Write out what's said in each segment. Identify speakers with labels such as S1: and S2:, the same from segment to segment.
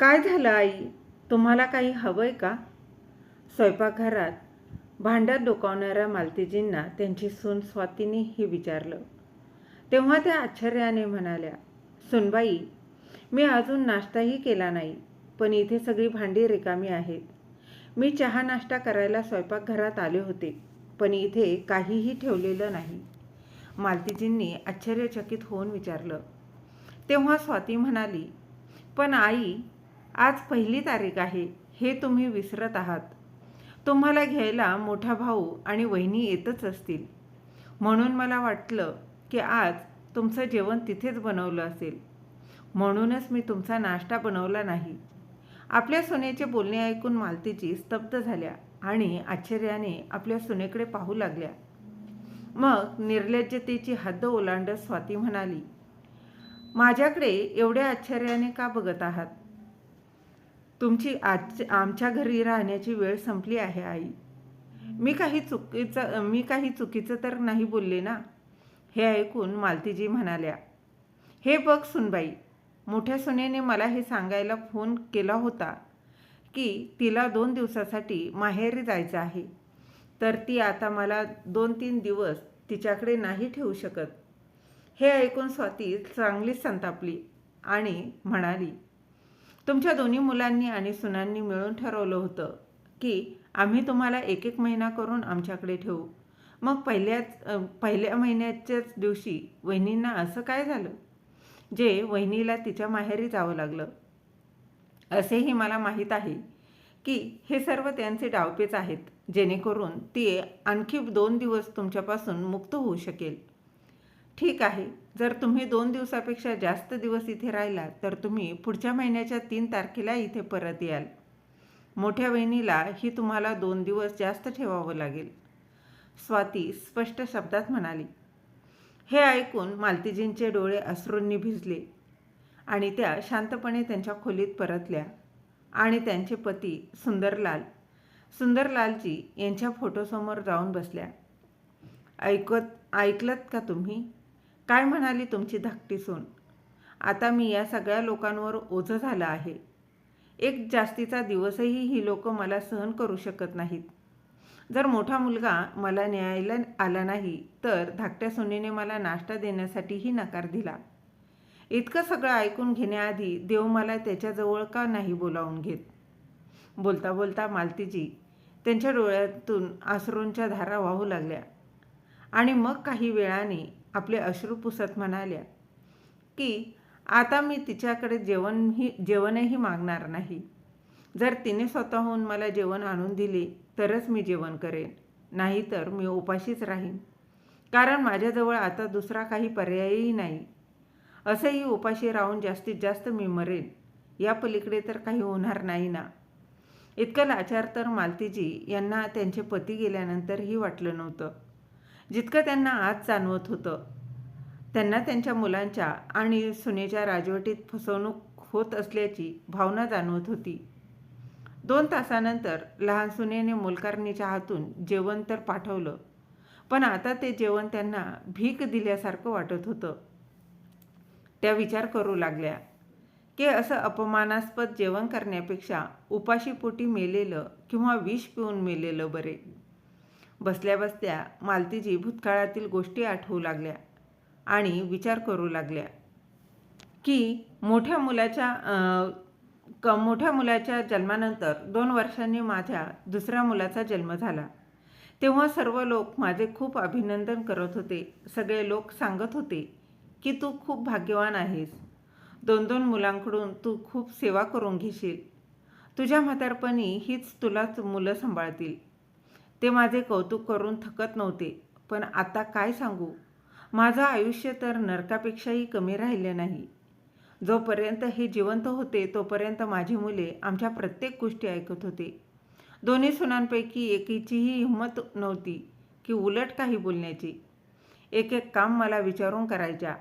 S1: काय झालं आई? तुम्हाला काही हवंय का? स्वयंपाकघरात भांड्यात डोकावणाऱ्या मालतीजींना त्यांची सून स्वातीने हे विचारलं. तेव्हा त्या आश्चर्याने म्हणाल्या सुनबाई मी अजून नाश्ताही केला नाही पण इथे सगळी भांडी रिकामी आहेत. मी चहा नाश्ता करायला स्वयंपाकघरात आले होते पण इथे काहीही ठेवलेलं नाही. मालतीजींनी आश्चर्यचकित होऊन विचारलं. तेव्हा स्वाती म्हणाली पण आई आज पहिली तारीख आहे हे तुम्ही विसरत आहात. तुम्हाला घ्यायला मोठा भाऊ आणि वहिनी येतच असतील. म्हणून मला वाटलं की आज तुमचं जेवण तिथेच बनवलं असेल. म्हणूनच मी तुमचा नाश्ता बनवला नाही. आपल्या सुनेचे बोलणे ऐकून मालतीची स्तब्ध झाल्या आणि आश्चर्याने आपल्या सुनेकडे पाहू लागल्या. मग निर्लज्जतेची हद्द ओलांडत स्वाती म्हणाली माझ्याकडे एवढ्या आश्चर्याने का बघत आहात? तुमची आज आमच्या घरी राहण्याची वेळ संपली आहे आई. मी काही चुकीचं मी काही चुकीचं तर नाही बोलले ना? हे ऐकून मालतीजी म्हणाल्या. हे बघ सुनबाई मोठ्या सुनेने मला हे सांगायला फोन केला होता की तिला दोन दिवसासाठी माहेरी जायचं आहे. तर ती आता मला दोन तीन दिवस तिच्याकडे नाही ठेवू शकत. हे ऐकून स्वाती चांगलीच संतापली आणि म्हणाली तुमच्या दोन्ही मुलांनी आणि सुनांनी मिळून ठरवलं होतं की आम्ही तुम्हाला एक एक महिना करून आमच्याकडे ठेवू. मग पहिल्याच पहिल्या महिन्याच्याच दिवशी वहिनींना असं काय झालं? जे वहिनीला तिच्या माहेरी जावं लागलं. असेही मला माहीत आहे की हे सर्व त्यांचे डावपेच आहेत जेणेकरून ती आणखी दोन दिवस तुमच्यापासून मुक्त होऊ शकेल. ठीक आहे. जर तुम्ही दोन दिवसापेक्षा जास्त दिवस इथे राहिला तर तुम्ही पुढच्या महिन्याच्या तीन तारखेला इथे परत याल. मोठ्या बहिणीला ही तुम्हाला दोन दिवस जास्त ठेवावं लागेल. स्वाती स्पष्ट शब्दात म्हणाली हे ऐकून मालतीजींचे डोळे अश्रूंनी भिजले आणि त्या शांतपणे त्यांच्या खोलीत परतल्या आणि त्यांचे पती सुंदरलाल सुंदरलालजी यांच्या फोटोसमोर जाऊन बसल्या. ऐकत ऐकलत का तुम्ही? काय म्हणाली तुमची धाकटी सून? आता मी या सगळ्या लोकांवर ओझं झालं आहे. एक जास्तीचा दिवसही ही लोक मला सहन करू शकत नाहीत. जर मोठा मुलगा मला न्यायला आला नाही तर धाकट्या सुनीने मला नाश्ता देण्यासाठीही नकार दिला. इतकं सगळं ऐकून घेण्याआधी देव मला त्याच्याजवळ का नाही बोलावून घेत? बोलता बोलता मालतीजी त्यांच्या डोळ्यातून आसरूंच्या धारा वाहू लागल्या. आणि मग काही वेळाने आपले अश्रू पुसत म्हणाल्या की आता मी तिच्याकडे जेवणही जेवणही मागणार नाही. जर तिने स्वतःहून मला जेवण आणून दिले तरच मी जेवण करेन. नाहीतर मी उपाशीच राहीन. कारण माझ्याजवळ आता दुसरा काही पर्यायही नाही. असंही उपाशी राहून जास्तीत जास्त मी मरेन. या पलीकडे तर काही होणार नाही ना. इतकं लाचार तर मालतीजी यांना त्यांचे पती गेल्यानंतरही वाटलं नव्हतं. जितकं त्यांना आज जाणवत होतं. त्यांना त्यांच्या मुलांच्या आणि सुनेच्या राजवटीत फसवणूक होत असल्याची भावना जाणवत होती. दोन तासानंतर लहान सुनेने मोलकारणीच्या हातून जेवण तर पाठवलं पण आता ते जेवण त्यांना भीक दिल्यासारखं वाटत होतं. त्या विचार करू लागल्या की असं अपमानास्पद जेवण करण्यापेक्षा उपाशीपोटी मेलेलं किंवा विष पिऊन मेलेलं बरे. बसल्या बसल्या मालतीजी भूतकाळातील गोष्टी आठवू लागल्या आणि विचार करू लागल्या की मोठ्या मुलाच्या क मोठ्या मुलाच्या जन्मानंतर दोन वर्षांनी माझ्या दुसऱ्या मुलाचा जन्म झाला. तेव्हा सर्व लोक माझे खूप अभिनंदन करत होते. सगळे लोक सांगत होते की तू खूप भाग्यवान आहेस. दोन दोन मुलांकडून तू खूप सेवा करून घेशील. तुझ्या म्हातारपणी हीच तुलाच मुलं सांभाळतील. ते माझे कौतुक करून थकत नव्हते. पण आता काय सांगू? माझं आयुष्य तर नरकापेक्षाही कमी राहिले नाही. जोपर्यंत हे जिवंत होते तोपर्यंत माझी मुले आमच्या प्रत्येक गोष्टी ऐकत होते. दोन्ही सुनांपैकी एकीचीही हिंमत नव्हती की उलट काही बोलण्याची. एक एक काम मला विचारून करायच्या.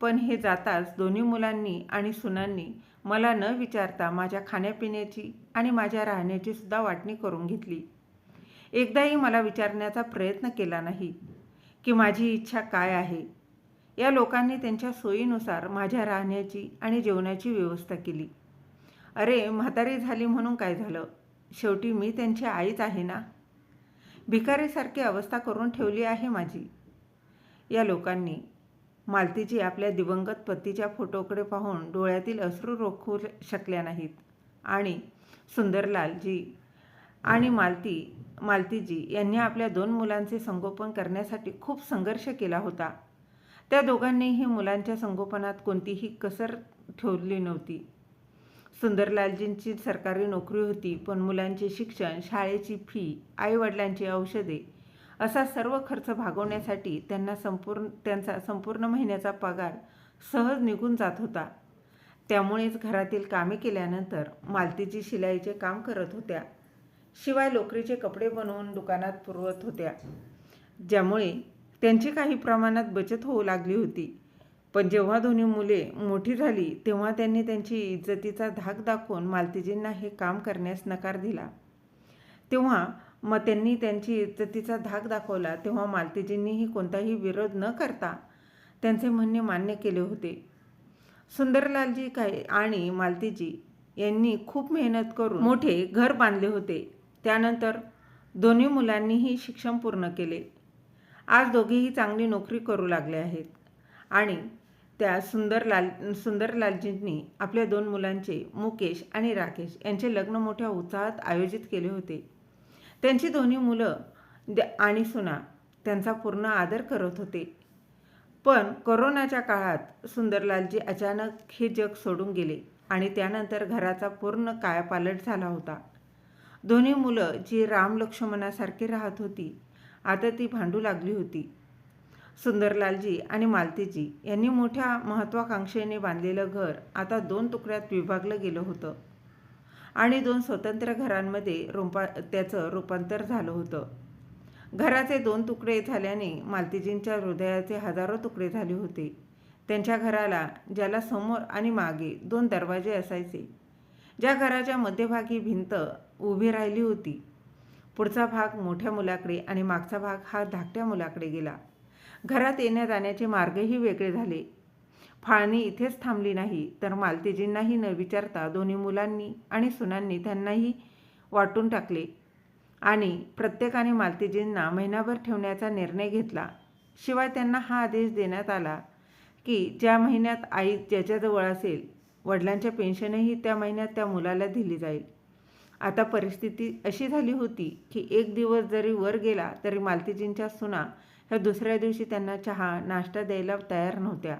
S1: पण हे जाताच दोन्ही मुलांनी आणि सुनांनी मला न विचारता माझ्या खाण्यापिण्याची आणि माझ्या राहण्याची सुद्धा वाटणी करून घेतली. एकदाही मला विचारण्याचा प्रयत्न केला नाही की माझी इच्छा काय आहे. या लोकांनी त्यांच्या सोयीनुसार माझ्या राहण्याची आणि जेवणाची व्यवस्था केली. अरे म्हातारी झाली म्हणून काय झालं? शेवटी मी त्यांची आईच आहे ना? भिकारीसारखी अवस्था करून ठेवली आहे माझी. या लोकांनी मालतीजी आपल्या दिवंगत पतीच्या फोटोकडे पाहून डोळ्यातील अश्रू रोखू शकल्या नाहीत. आणि सुंदरलालजी आणि मालती मालतीजी यांनी आपल्या दोन मुलांचे संगोपन करण्यासाठी खूप संघर्ष केला होता. त्या दोघांनीही मुलांच्या संगोपनात कोणतीही कसर ठेवली नव्हती. सुंदरलालजींची सरकारी नोकरी होती पण मुलांचे शिक्षण शाळेची फी आईवडिलांची औषधे असा सर्व खर्च भागवण्यासाठी त्यांना संपूर्ण त्यांचा संपूर्ण महिन्याचा पगार सहज निघून जात होता. त्यामुळेच घरातील कामे केल्यानंतर मालतीची शिलाईचे काम करत होत्या. शिवाय लोकरीचे कपडे बनवून दुकानात पुरवत होत्या. ज्यामुळे त्यांची काही प्रमाणात बचत होऊ लागली होती. पण जेव्हा दोन्ही मुले मोठी झाली तेव्हा त्यांनी त्यांची इज्जतीचा धाक दाखवून मालतीजींना हे काम करण्यास नकार दिला. तेव्हा मग त्यांनी त्यांची इज्जतीचा धाक दाखवला तेव्हा मालतीजींनीही कोणताही विरोध न करता त्यांचे म्हणणे मान्य केले होते. सुंदरलालजी काय आणि मालतीजी यांनी खूप मेहनत करून मोठे घर बांधले होते. त्यानंतर दोन्ही मुलांनीही शिक्षण पूर्ण केले. आज दोघेही चांगली नोकरी करू लागले आहेत. आणि त्या सुंदरलाल सुंदरलालजींनी आपल्या दोन मुलांचे मुकेश आणि राकेश यांचे लग्न मोठ्या उत्साहात आयोजित केले होते. त्यांची दोन्ही मुलं द- आणि सुना त्यांचा पूर्ण आदर करत होते. पण कोरोनाच्या काळात सुंदरलालजी अचानक हे जग सोडून गेले आणि त्यानंतर घराचा पूर्ण कायापालट झाला होता. दोन्ही मुलं जी राम लक्ष्मणासारखी राहत होती आता ती भांडू लागली होती. सुंदरलालजी आणि मालतीजी यांनी मोठ्या महत्त्वाकांक्षेने बांधलेलं घर आता दोन तुकड्यात विभागलं गेलं होतं. आणि दोन स्वतंत्र घरांमध्ये रोपा त्याचं रूपांतर झालं होतं. घराचे दोन तुकडे झाल्याने मालतीजींच्या हृदयाचे हजारो तुकडे झाले होते. त्यांच्या घराला ज्याला समोर आणि मागे दोन दरवाजे असायचे ज्या घराच्या मध्यभागी भिंत उभी राहिली होती. पुढचा भाग मोठ्या मुलाकडे आणि मागचा भाग हा धाकट्या मुलाकडे गेला. घरात येण्या जाण्याचे मार्गही वेगळे झाले. फाळणी इथेच थांबली नाही तर मालतीजींनाही न विचारता दोन्ही मुलांनी आणि सुनांनी त्यांनाही वाटून टाकले. आणि प्रत्येकाने मालतीजींना महिनाभर ठेवण्याचा निर्णय घेतला. शिवाय त्यांना हा आदेश देण्यात आला की ज्या महिन्यात आई ज्याच्याजवळ असेल वडिलांच्या पेन्शनही त्या महिन्यात त्या मुलाला दिली जाईल. आता परिस्थिती अशी झाली होती की एक दिवस जरी वर गेला तरी मालतीजींच्या सुना ह्या दुसऱ्या दिवशी त्यांना चहा नाश्ता द्यायला तयार नव्हत्या.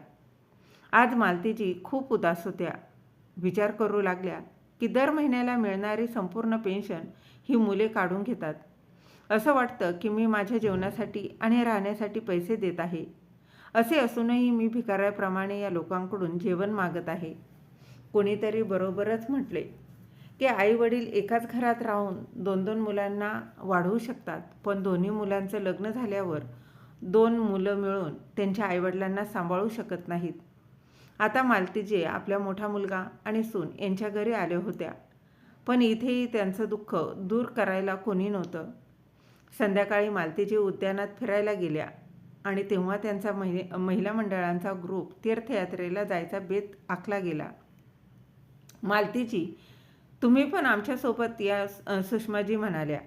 S1: आज मालतीजी खूप उदास होत्या. विचार करू लागल्या की दर महिन्याला मिळणारी संपूर्ण पेन्शन ही मुले काढून घेतात. असं वाटतं की मी माझ्या जेवणासाठी आणि राहण्यासाठी पैसे देत आहे. असे असूनही मी भिकाऱ्याप्रमाणे या लोकांकडून जेवण मागत आहे. कोणीतरी बरोबरच म्हटले. की आई वडील एकाच घरात राहून दोन दोन मुलांना वाढवू शकतात. पण दोन्ही मुलांचं लग्न झाल्यावर दोन मुलं मिळून त्यांच्या आईवडिलांना सांभाळू शकत नाहीत. आता मालतीजे आपल्या मोठा मुलगा आणि सून यांच्या घरी आल्या होत्या. पण इथेही त्यांचं दुःख दूर करायला कोणी नव्हतं. संध्याकाळी मालतीजी उद्यानात फिरायला गेल्या आणि तेव्हा त्यांचा महि महिला मंडळांचा ग्रुप तीर्थयात्रेला जायचा बेत आखला गेला. मालतीजी तुम्ही पण आमच्यासोबत या सुषमाजी म्हणाल्या.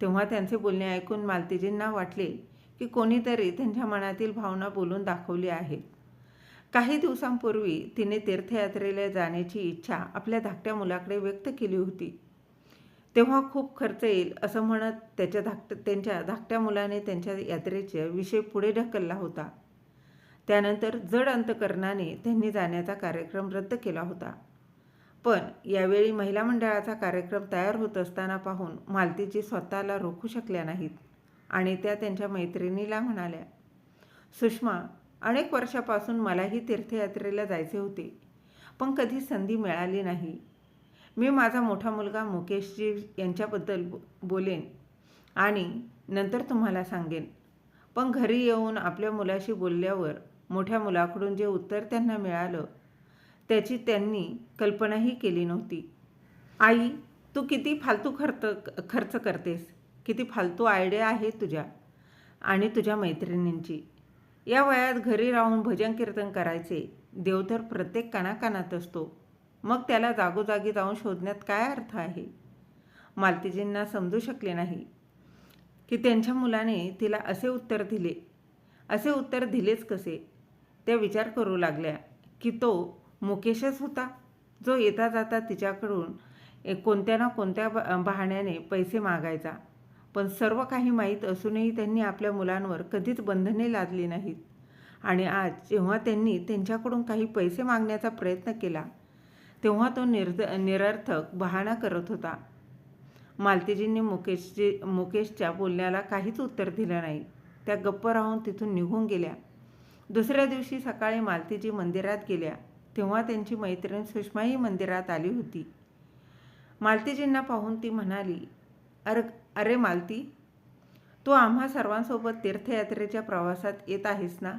S1: तेव्हा त्यांचे बोलणे ऐकून मालतीजींना वाटले की कोणीतरी त्यांच्या मनातील भावना बोलून दाखवली आहे. काही दिवसांपूर्वी तिने तीर्थयात्रेला जाण्याची इच्छा आपल्या धाकट्या मुलाकडे व्यक्त केली होती. तेव्हा खूप खर्च येईल असं म्हणत त्याच्या धाकट त्यांच्या धाकट्या मुलाने त्यांच्या यात्रेचा विषय पुढे ढकलला होता. त्यानंतर जड अंतकरणाने त्यांनी जाण्याचा कार्यक्रम रद्द केला होता. पण यावेळी महिला मंडळाचा कार्यक्रम तयार होत असताना पाहून मालतीजी स्वतःला रोखू शकल्या नाहीत आणि त्या त्यांच्या मैत्रिणीला म्हणाल्या सुषमा अनेक वर्षापासून मलाही तीर्थयात्रेला जायचे होते पण कधी संधी मिळाली नाही. मी माझा मोठा मुलगा मुकेशजी यांच्याबद्दल बो बोलेन आणि नंतर तुम्हाला सांगेन. पण घरी येऊन आपल्या मुलाशी बोलल्यावर मोठ्या मुलाकडून जे उत्तर त्यांना मिळालं त्याची त्यांनी कल्पनाही केली नव्हती. आई तू किती फालतू खर्च खर्च करतेस? किती फालतू आयडिया आहे तुझ्या आणि तुझ्या मैत्रिणींची. या वयात घरी राहून भजन कीर्तन करायचे. देव तर प्रत्येक कानाकानात असतो. मग त्याला जागोजागी जाऊन शोधण्यात काय अर्थ आहे? मालतीजींना समजू शकले नाही की त्यांच्या मुलाने तिला असे उत्तर दिले. असे उत्तर दिलेच कसे? त्या विचार करू लागल्या की तो मुकेशच होता. जो येता जाता तिच्याकडून कोणत्या ना कोणत्या ब- बहाण्याने पैसे मागायचा. पण सर्व काही माहीत असूनही त्यांनी आपल्या मुलांवर कधीच बंधने लादली नाहीत. आणि आज जेव्हा त्यांनी त्यांच्याकडून काही पैसे मागण्याचा प्रयत्न केला तेव्हा तो निर्द निरर्थक बहाणा करत होता. मालतीजींनी मुकेशजी मुकेशच्या बोलण्याला काहीच उत्तर दिलं नाही. त्या गप्प राहून तिथून निघून गेल्या. दुसऱ्या दिवशी सकाळी मालतीजी मंदिरात गेल्या. तेव्हा त्यांची मैत्रीण सुषमाही मंदिरात आली होती. मालतीजींना पाहून ती म्हणाली अर अरे मालती तू आम्हा सर्वांसोबत तीर्थयात्रेच्या प्रवासात येत आहेस ना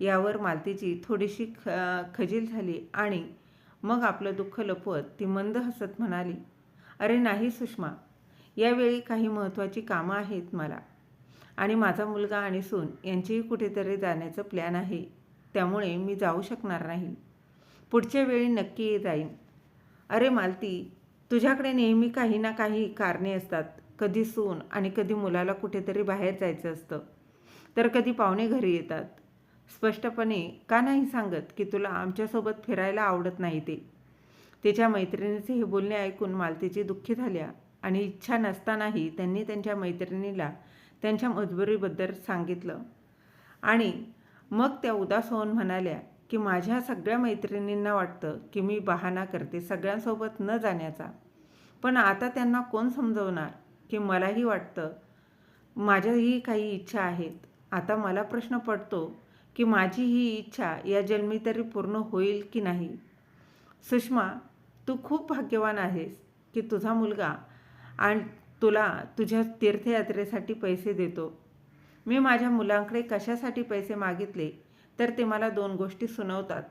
S1: यावर मालतीची थोडीशी ख खजील झाली आणि मग आपलं दुःख लपवत ती मंद हसत म्हणाली अरे नाही सुषमा यावेळी काही महत्त्वाची कामं आहेत मला आणि माझा मुलगा आणि सून यांचीही कुठेतरी जाण्याचं प्लॅन आहे. त्यामुळे मी जाऊ शकणार नाही. पुढच्या वेळी नक्की जाईन. अरे मालती तुझ्याकडे नेहमी काही ना काही कारणे असतात. कधी सून आणि कधी मुलाला कुठेतरी बाहेर जायचं असतं. तर कधी पाहुणे घरी येतात. स्पष्टपणे का नाही सांगत की तुला आमच्यासोबत फिरायला आवडत नाही ते? तिच्या मैत्रिणीचे हे बोलणे ऐकून मालतीची दुःखी झाल्या आणि इच्छा नसतानाही त्यांनी त्यांच्या मैत्रिणीला त्यांच्या मजबुरीबद्दल सांगितलं. आणि मग त्या उदास होऊन म्हणाल्या की माझ्या सगळ्या मैत्रिणींना वाटतं की मी बहाणा करते सगळ्यांसोबत न जाण्याचा. पण आता त्यांना कोण समजवणार की मलाही वाटतं माझ्याही काही इच्छा आहेत. आता मला प्रश्न पडतो की माझी ही इच्छा या जन्मी तरी पूर्ण होईल की नाही? सुषमा तू खूप भाग्यवान आहेस की तुझा मुलगा आणि तुला तुझ्या तीर्थयात्रेसाठी पैसे देतो. मी माझ्या मुलांकडे कशासाठी पैसे मागितले तर ते मला दोन गोष्टी सुनवतात.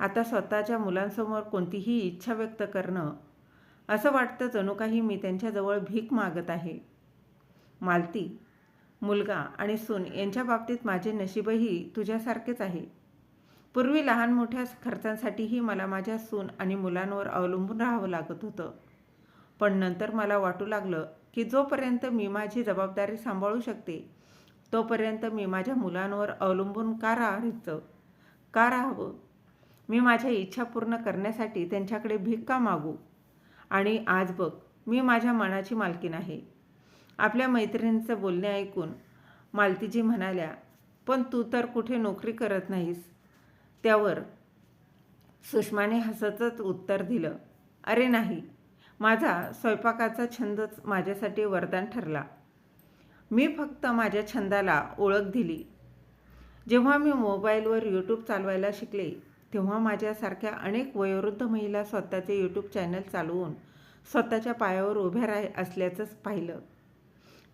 S1: आता स्वतःच्या मुलांसमोर कोणतीही इच्छा व्यक्त करणं असं वाटतं जणू काही मी त्यांच्याजवळ भीक मागत आहे. मालती मुलगा आणि सून यांच्या बाबतीत माझे नशीबही तुझ्यासारखेच आहे. पूर्वी लहान मोठ्या खर्चांसाठीही मला माझ्या सून आणि मुलांवर अवलंबून राहावं लागत होतं. पण नंतर मला वाटू लागलं की जोपर्यंत मी माझी जबाबदारी सांभाळू शकते तोपर्यंत मी माझ्या मुलांवर अवलंबून का राहायचं? का राहावं? मी माझ्या इच्छा पूर्ण करण्यासाठी त्यांच्याकडे भीक का मागू? आणि आज बघ मी माझ्या मनाची मालकीन आहे. आपल्या मैत्रिणींचं बोलणे ऐकून मालतीजी म्हणाल्या पण तू तर कुठे नोकरी करत नाहीस. त्यावर सुषमाने हसतच उत्तर दिलं अरे नाही माझा स्वयंपाकाचा छंदच माझ्यासाठी वरदान ठरला. मी फक्त माझ्या छंदाला ओळख दिली. जेव्हा मी मोबाईलवर यूट्यूब चालवायला शिकले तेव्हा माझ्यासारख्या अनेक वयोवृद्ध महिला स्वतःचे यूट्यूब चॅनल चालवून स्वतःच्या पायावर उभ्या राह असल्याचंच पाहिलं.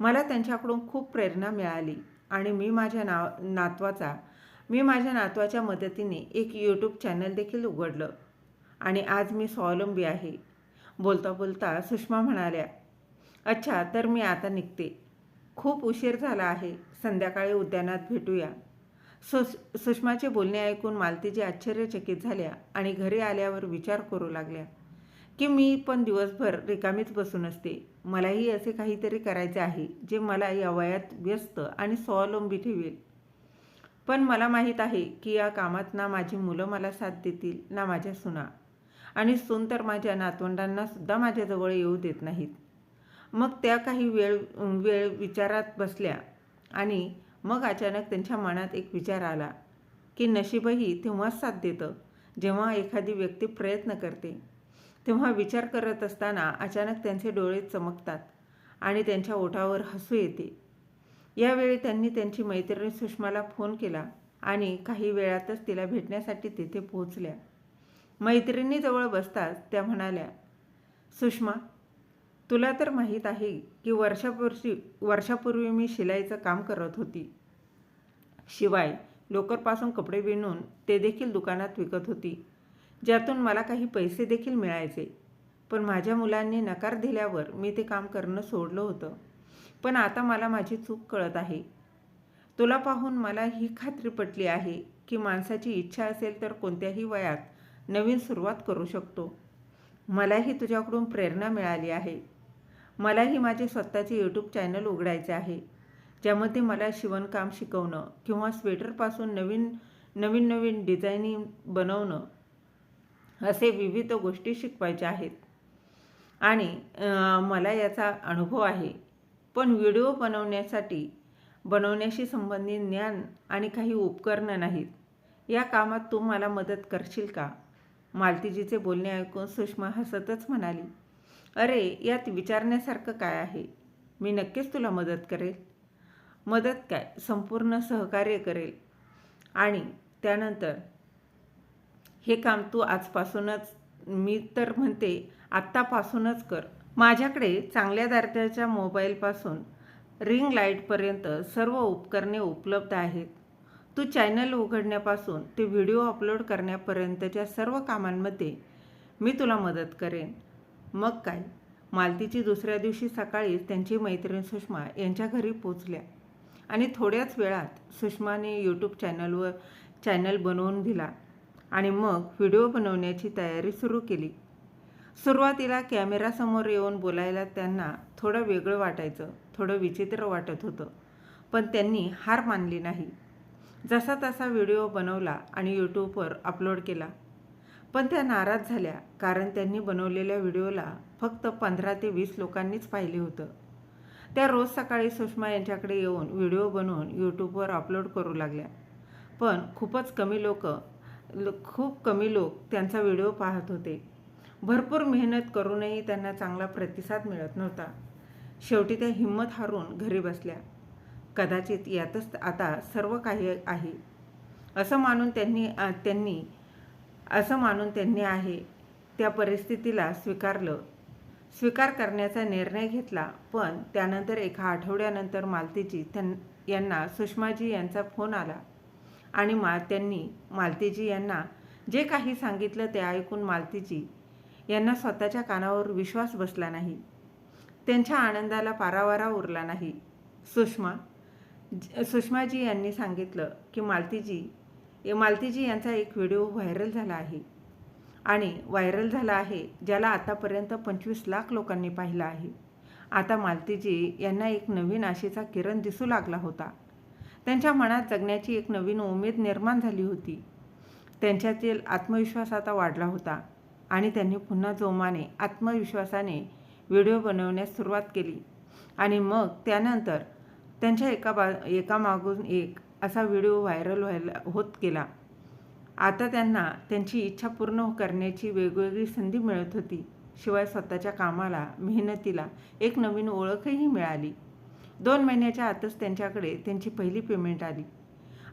S1: मला त्यांच्याकडून खूप प्रेरणा मिळाली आणि मी माझ्या नाव नातवाचा मी माझ्या नातवाच्या मदतीने एक यूट्यूब चॅनल देखील उघडलं. आणि आज मी स्वावलंबी आहे. बोलता बोलता सुषमा म्हणाल्या अच्छा तर मी आता निघते. खूप उशीर झाला आहे. संध्याकाळी उद्यानात भेटूया. सुस सुषमाचे बोलणे ऐकून मालतीजी आश्चर्यचकित झाल्या आणि घरी आल्यावर विचार करू लागल्या. की मी पण दिवसभर रिकामीच बसून असते. मलाही असे काहीतरी करायचे आहे जे मला या वयात व्यस्त आणि स्वावलंबी ठेवेल. पण मला माहीत आहे की या कामात ना माझी मुलं मला साथ देतील ना माझ्या सुना. आणि सून तर माझ्या नातवंडांनासुद्धा माझ्याजवळ येऊ देत नाहीत. मग त्या काही वेळ वेळ विचारात बसल्या आणि मग अचानक त्यांच्या मनात एक विचार आला की नशीबही तेव्हाच साथ देतं जेव्हा एखादी व्यक्ती प्रयत्न करते. तेव्हा विचार करत असताना अचानक त्यांचे डोळे चमकतात आणि त्यांच्या ओठावर हसू येते. यावेळी त्यांनी त्यांची मैत्रिणी सुषमाला फोन केला आणि काही वेळातच तिला भेटण्यासाठी तिथे पोहोचल्या. मैत्रिणीजवळ बसताच त्या म्हणाल्या सुषमा तुला तर माहीत आहे की वर्षापूर्वी वर्षापूर्वी मी शिलाईचं काम करत होती. शिवाय लोकरपासून कपडे विणून ते देखील दुकानात विकत होती. ज्यातून मला काही पैसे देखील मिळायचे. पण माझ्या मुलांनी नकार दिल्यावर मी ते काम करणं सोडलं होतं. पण आता मला माझी चूक कळत आहे. तुला पाहून मला ही खात्री पटली आहे की माणसाची इच्छा असेल तर कोणत्याही वयात नवीन सुरुवात करू शकतो. मलाही तुझ्याकडून प्रेरणा मिळाली आहे. मलाही माझे स्वतःचे यूट्यूब चॅनल उघडायचे आहे. ज्यामध्ये मला शिवणकाम शिकवणं किंवा स्वेटरपासून नवीन नवीन नवीन डिझायनिंग बनवणं असे विविध गोष्टी शिकवायच्या आहेत. आणि मला याचा अनुभव आहे. पण व्हिडिओ बनवण्यासाठी बनवण्याशी संबंधित ज्ञान आणि काही उपकरणं नाहीत. या कामात तू मला मदत करशील का? मालतीजीचे बोलणे ऐकून सुषमा हसतच म्हणाली. अरे यात विचारण्यासारखं काय आहे? मी नक्कीच तुला मदत करेल. मदत काय? संपूर्ण सहकार्य करेल. आणि त्यानंतर हे काम तू आजपासूनच मी तर म्हणते आत्तापासूनच कर. माझ्याकडे चांगल्या दर्जाच्या मोबाईलपासून रिंग लाईटपर्यंत सर्व उपकरणे उपलब्ध आहेत. तू चॅनल उघडण्यापासून ते व्हिडिओ अपलोड करण्यापर्यंतच्या सर्व कामांमध्ये मी तुला मदत करेन. मग काय? मालतीची दुसऱ्या दिवशी सकाळीच त्यांची मैत्रीण सुषमा यांच्या घरी पोचल्या. आणि थोड्याच वेळात सुषमाने यूट्यूब चॅनलवर चॅनल बनवून दिला आणि मग व्हिडिओ बनवण्याची तयारी सुरू केली. सुरुवातीला कॅमेरासमोर येऊन बोलायला त्यांना थोडं वेगळं वाटायचं थोडं विचित्र वाटत होतं. पण त्यांनी हार मानली नाही. जसा तसा व्हिडिओ बनवला आणि यूट्यूबवर अपलोड केला. पण त्या नाराज झाल्या कारण त्यांनी बनवलेल्या व्हिडिओला फक्त पंधरा ते वीस लोकांनीच पाहिले होतं. त्या रोज सकाळी सुषमा यांच्याकडे येऊन व्हिडिओ बनवून यूट्यूबवर अपलोड करू लागल्या. पण खूपच कमी लोक खूप कमी लोक त्यांचा व्हिडिओ पाहत होते. भरपूर मेहनत करूनही त्यांना चांगला प्रतिसाद मिळत नव्हता. शेवटी त्या हिंमत हारून घरी बसल्या. कदाचित यातच आता सर्व काही आहे असं मानून त्यांनी त्यांनी असं मानून त्यांनी आहे त्या परिस्थितीला स्वीकारलं. स्वीकार करण्याचा निर्णय घेतला पण त्यानंतर एका आठवड्यानंतर मालतीजी त्यां यांना सुषमाजी यांचा फोन आला आणि मा त्यांनी मालतीजी यांना जे काही सांगितलं ते ऐकून मालतीजी यांना स्वतःच्या कानावर विश्वास बसला नाही. त्यांच्या आनंदाला पारावारा उरला नाही. सुषमा सुषमाजी यांनी सांगितलं की मालतीजी मालतीजी यांचा एक व्हिडिओ व्हायरल झाला आहे. आणि व्हायरल झाला आहे ज्याला आतापर्यंत पंचवीस लाख लोकांनी पाहिला आहे. आता मालतीजी यांना एक नवीन आशेचा किरण दिसू लागला होता. त्यांच्या मनात जगण्याची एक नवीन उमेद निर्माण झाली होती. त्यांच्यातील आत्मविश्वास आता वाढला होता आणि त्यांनी पुन्हा जोमाने आत्मविश्वासाने व्हिडिओ बनवण्यास सुरुवात केली. आणि मग त्यानंतर त्यांच्या एका बा एकामागून एक असा व्हिडिओ व्हायरल व्हायला होत गेला. आता त्यांना त्यांची इच्छा पूर्ण करण्याची वेगवेगळी संधी मिळत होती. शिवाय स्वतःच्या कामाला मेहनतीला एक नवीन ओळखही मिळाली. दोन महिन्याच्या आतच त्यांच्याकडे त्यांची पहिली पेमेंट आली.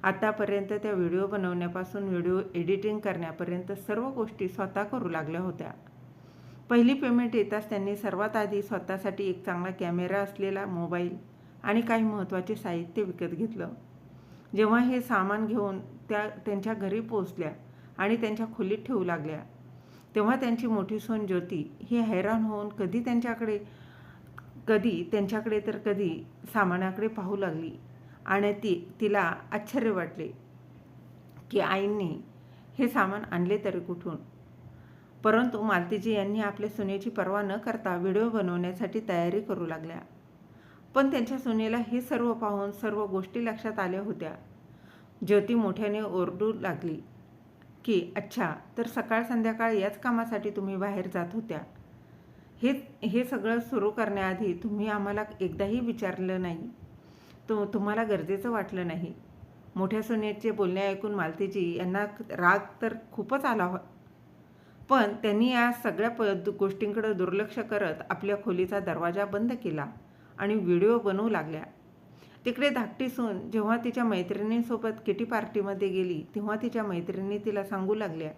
S1: आतापर्यंत त्या व्हिडिओ बनवण्यापासून व्हिडिओ एडिटिंग करण्यापर्यंत सर्व गोष्टी स्वतः करू लागल्या होत्या. पहिली पेमेंट येताच त्यांनी सर्वात आधी स्वतःसाठी एक चांगला कॅमेरा असलेला मोबाईल आणि काही महत्त्वाचे साहित्य विकत घेतलं. जेव्हा हे सामान घेऊन त्या त्यांच्या घरी पोहोचल्या आणि त्यांच्या खोलीत ठेवू लागल्या तेव्हा त्यांची मोठी सोन ज्योती ही हैराण होऊन कधी त्यांच्याकडे कधी त्यांच्याकडे तर कधी सामानाकडे पाहू लागली आणि ती तिला आश्चर्य वाटले की आईंनी हे सामान आणले तरी कुठून? परंतु मालतीजी यांनी आपल्या सुनेची पर्वा न करता व्हिडिओ बनवण्यासाठी तयारी करू लागल्या. पण त्यांच्या सुनेला हे सर्व पाहून सर्व गोष्टी लक्षात आल्या होत्या. ज्योती मोठ्याने ओरडू लागली की अच्छा तर सकाळ संध्याकाळ याच कामासाठी तुम्ही बाहेर जात होत्या. हे हे सगळं सुरू करण्याआधी तुम्ही आम्हाला एकदाही विचारलं नाही. तो तुम्हाला गरजेचं वाटलं नाही. मोठ्या सुनेचे बोलणे ऐकून मालतीजी यांना राग तर खूपच आला हो पण त्यांनी या सगळ्या प गोष्टींकडे दुर्लक्ष करत आपल्या खोलीचा दरवाजा बंद केला. आणि व्हिडिओ बनवू लागल्या. तिकडे धाकटी सून जेव्हा तिच्या मैत्रिणींसोबत किटी पार्टीमध्ये गेली तेव्हा तिच्या मैत्रिणी तिला सांगू लागल्या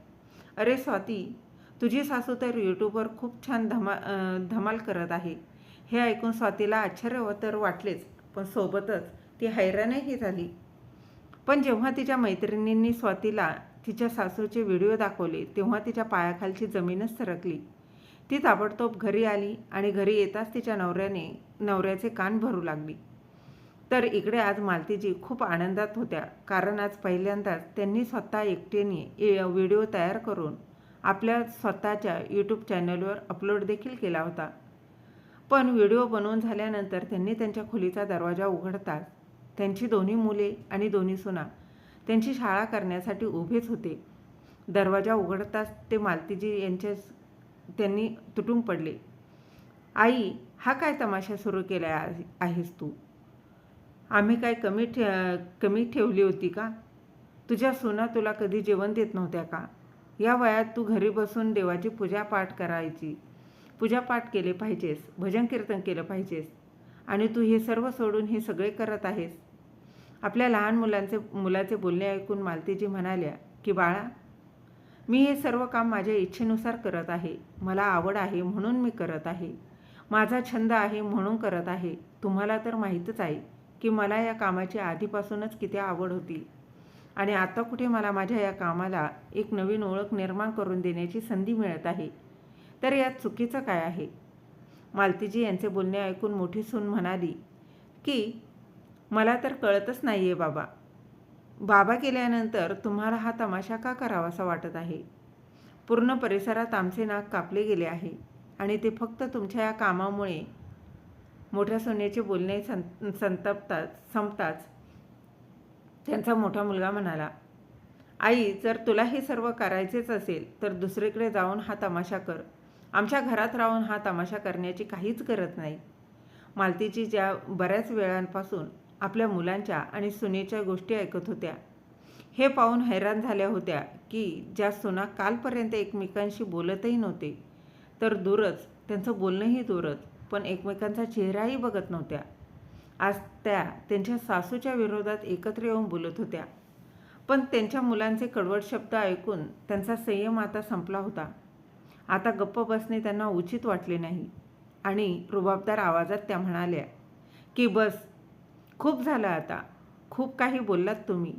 S1: अरे स्वाती तुझी सासू तर यूट्यूबवर खूप छान धमा धमाल करत आहे. हे ऐकून स्वातीला आश्चर्य तर वाटलेच पण सोबतच ती हैराणही झाली. पण जेव्हा तिच्या मैत्रिणींनी स्वातीला तिच्या सासूचे व्हिडिओ दाखवले तेव्हा तिच्या पायाखालची जमीनच सरकली. ती ताबडतोब घरी आली आणि घरी येताच तिच्या नवऱ्याने नवऱ्याचे कान भरू लागली. तर इकडे आज मालतीजी खूप आनंदात होत्या कारण आज पहिल्यांदाच त्यांनी स्वतः एकट्याने व्हिडिओ तयार करून आपल्या स्वतःच्या यूट्यूब चॅनलवर अपलोड देखील केला होता. पण व्हिडिओ बनवून झाल्यानंतर त्यांनी त्यांच्या खोलीचा दरवाजा उघडताच त्यांची दोन्ही मुले आणि दोन्ही सुना त्यांची शाळा करण्यासाठी उभेच होते. दरवाजा उघडताच ते मालतीजी यांच्या त्यांनी तुटून पडले. आई हा काय तमाशा सुरू केला आहेस तू? आम्ही काय कमी ठे कमी ठेवली होती का? तुझ्या सुना तुला कधी जेवण देत नव्हत्या का? या वयात तू घरी बसून देवाची पूजापाठ करायची. पूजापाठ केले पाहिजेस भजन कीर्तन केलं पाहिजेस. आणि तू हे सर्व सोडून हे सगळे करत आहेस. आपल्या लहान मुलांचे मुलाचे बोलणे ऐकून मालतीजी म्हणाल्या की बाळा मी हे सर्व काम माझ्या इच्छेनुसार करत आहे. मला आवड आहे म्हणून मी करत आहे. माझा छंद आहे म्हणून करत आहे. तुम्हाला तर माहीतच आहे की मला या कामाची आधीपासूनच किती आवड होती. आणि आता कुठे मला माझ्या या कामाला एक नवीन ओळख निर्माण करून देण्याची संधी मिळत आहे. तर यात चुकीचं काय आहे? मालतीजी यांचे बोलणे ऐकून मोठी सून म्हणाली की मला तर कळतच नाही आहे बाबा. बाबा केल्यानंतर तुम्हाला हा तमाशा का करावासा वाटत आहे? पूर्ण परिसरात आमचे नाक कापले गेले आहे आणि ते फक्त तुमच्या या कामामुळे. मोठ्या सोन्याचे बोलणे सं संतपताच संपताच त्यांचा मोठा मुलगा म्हणाला. आई जर तुला हे सर्व करायचेच असेल तर दुसरीकडे जाऊन हा तमाशा कर. आमच्या घरात राहून हा तमाशा करण्याची काहीच गरज नाही. मालतीची ज्या बऱ्याच वेळांपासून आपल्या मुलांच्या आणि सुनेच्या गोष्टी ऐकत होत्या. हे पाहून हैराण झाल्या होत्या की ज्या सुना कालपर्यंत एकमेकांशी बोलतही नव्हते तर दूरच त्यांचं बोलणंही दूरच पण एकमेकांचा चेहराही बघत नव्हत्या. आज त्या त्यांच्या सासूच्या विरोधात एकत्र येऊन बोलत होत्या. पण त्यांच्या मुलांचे कडवट शब्द ऐकून त्यांचा संयम आता संपला होता. आता गप्प बसणे त्यांना उचित वाटले नाही. आणि रुबाबदार आवाजात त्या म्हणाल्या की बस खूप झालं आता. खूप काही बोललात तुम्ही.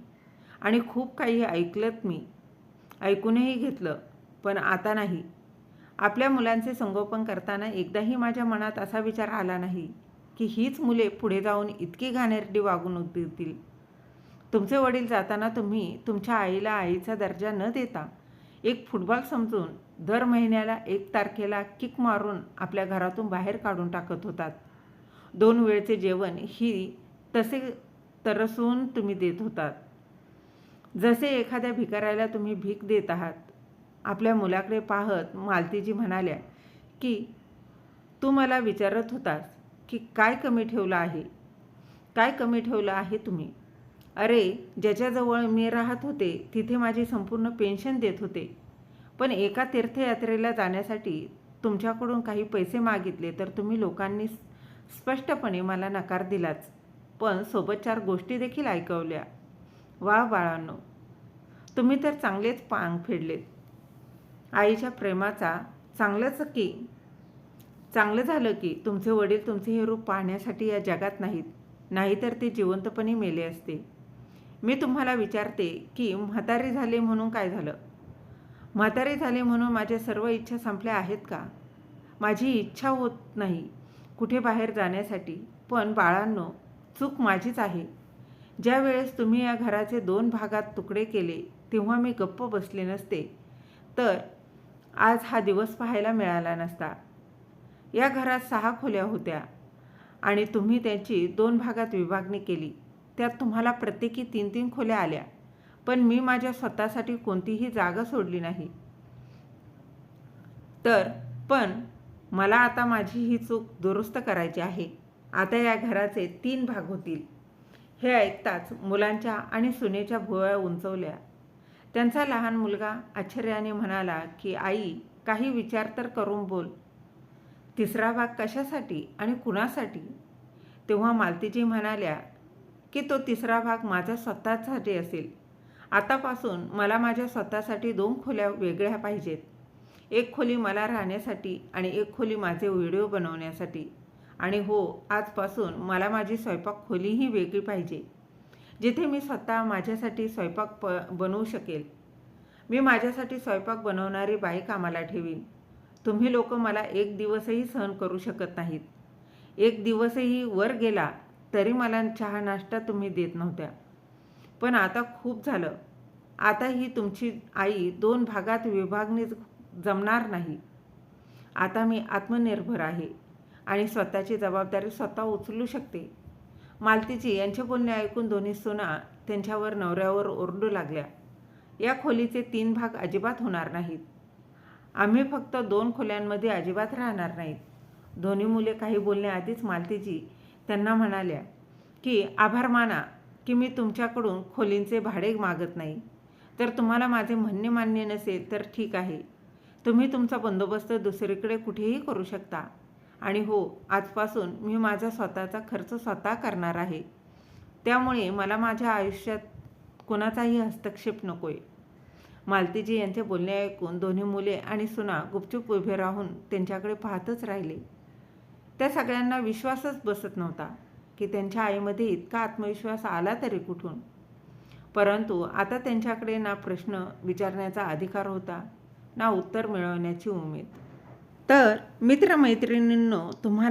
S1: आणि खूप काही ऐकलत मी. ऐकूनही घेतलं पण आता नाही. आपल्या मुलांचे संगोपन करताना एकदाही माझ्या मनात असा विचार आला नाही की हीच मुले पुढे जाऊन इतकी घाणेरडी वागणूक देतील तुमचे वडील जाताना तुम्ही तुमच्या आईला आईचा दर्जा न देता एक फुटबॉल समजून दर महिन्याला एक तारखेला किक मारून आपल्या घरातून बाहेर काढून टाकत होतात. दोन वेळचे जेवण ही तसे तरसून तुम्ही देत होतात. जसे एखाद्या भिकाऱ्याला तुम्ही भीक देत आहात आपल्या मुलाकडे पाहत मालतीजी म्हणाल्या की तू मला विचारत होतास की काय कमी ठेवलं आहे? काय कमी ठेवलं आहे तुम्ही? अरे ज्याच्याजवळ मी राहत होते तिथे माझी संपूर्ण पेन्शन देत होते. पण एका तीर्थयात्रेला जाण्यासाठी तुमच्याकडून काही पैसे मागितले तर तुम्ही लोकांनी स्पष्टपणे मला नकार दिलाच. पण सोबत चार गोष्टी देखील ऐकवल्या. वा बाळांनो तुम्ही तर चांगलेच पांग फेडलेत. आईच्या प्रेमाचा चांगलंच की चांगलं झालं की तुमचे वडील तुमचे हे रूप पाहण्यासाठी या जगात नाहीत नाहीतर ते जिवंतपणे मेले असते. मी तुम्हाला विचारते की म्हातारी झाले म्हणून काय झालं? म्हातारी झाले म्हणून माझ्या सर्व इच्छा संपल्या आहेत का? माझी इच्छा होत नाही कुठे बाहेर जाण्यासाठी. पण बाळांनो चूक माझीच आहे. ज्या वेळेस तुम्ही या घराचे दोन भागात तुकडे केले तेव्हा मी गप्प बसले नसते. तर आज हा दिवस पाहायला मिळाला नसता. या घरात सहा खोल्या होत्या आणि तुम्ही त्याची दोन भागात विभागणी केली. त्यात तुम्हाला प्रत्येकी तीन तीन खोल्या आल्या पण मी माझ्या स्वतःसाठी कोणतीही जागा सोडली नाही. तर पण मला आता माझी ही चूक दुरुस्त करायची आहे. आता या घराचे तीन भाग होतील. हे ऐकताच मुलांच्या आणि सुनेच्या भुवया उंचवल्या. त्यांचा लहान मुलगा आश्चर्याने म्हणाला की आई काही विचार तर करून बोल. तिसरा भाग कशासाठी आणि कुणासाठी? तेव्हा मालतीजी म्हणाल्या की तो तिसरा भाग माझा स्वतःसाठी असेल. आतापासून मला माझ्या स्वतःसाठी दोन खोल्या वेगळ्या पाहिजेत. एक खोली मला राहण्यासाठी आणि एक खोली माझे व्हिडिओ बनवण्यासाठी. आणि हो आजपासून मला माझी स्वयंपाक खोलीही वेगळी पाहिजे जिथे मी स्वतः माझ्यासाठी स्वयंपाक प बनवू शकेल. मी माझ्यासाठी स्वयंपाक बनवणारी बाई कामाला ठेवीन. तुम्ही लोक मला एक दिवसही सहन करू शकत नाहीत. एक दिवसही वर गेला तरी मला चहा नाश्ता तुम्ही देत नव्हत्या. पण आता खूप झालं. आता ही तुमची आई दोन भागात विभागणी जमणार नाही. आता मी आत्मनिर्भर आहे. आणि स्वतःची जबाबदारी स्वतः उचलू शकते. मालतीची यांचे बोलणे ऐकून दोन्ही सुना त्यांच्यावर नवऱ्यावर ओरडू लागल्या. या खोलीचे तीन भाग अजिबात होणार नाहीत. आम्ही फक्त दोन खोल्यांमध्ये अजिबात राहणार नाहीत. दोन्ही मुले काही बोलण्याआधीच मालतीजी त्यांना म्हणाल्या की आभार माना की मी तुमच्याकडून खोलींचे भाडे मागत नाही. तर तुम्हाला माझे म्हणणे मान्य नसेल तर ठीक आहे. तुम्ही तुमचा बंदोबस्त दुसरीकडे कुठेही करू शकता. आणि हो आजपासून मी माझा स्वतःचा खर्च स्वतः करणार आहे. त्यामुळे मला माझ्या आयुष्यात कोणाचाही हस्तक्षेप नको आहे मालतीजी यांचे बोलणे ऐकून दोन्ही मुले आणि सुना गुपचूप उभे राहून त्यांच्याकडे पाहतच राहिले. त्या सगळ्यांना विश्वासच बसत नव्हता की त्यांच्या आईमध्ये इतका आत्मविश्वास आला तरी कुठून? परंतु आता त्यांच्याकडे ना प्रश्न विचारण्याचा अधिकार होता ना उत्तर मिळवण्याची उमेद. तर मित्रमैत्रिणींनो तुम्हाला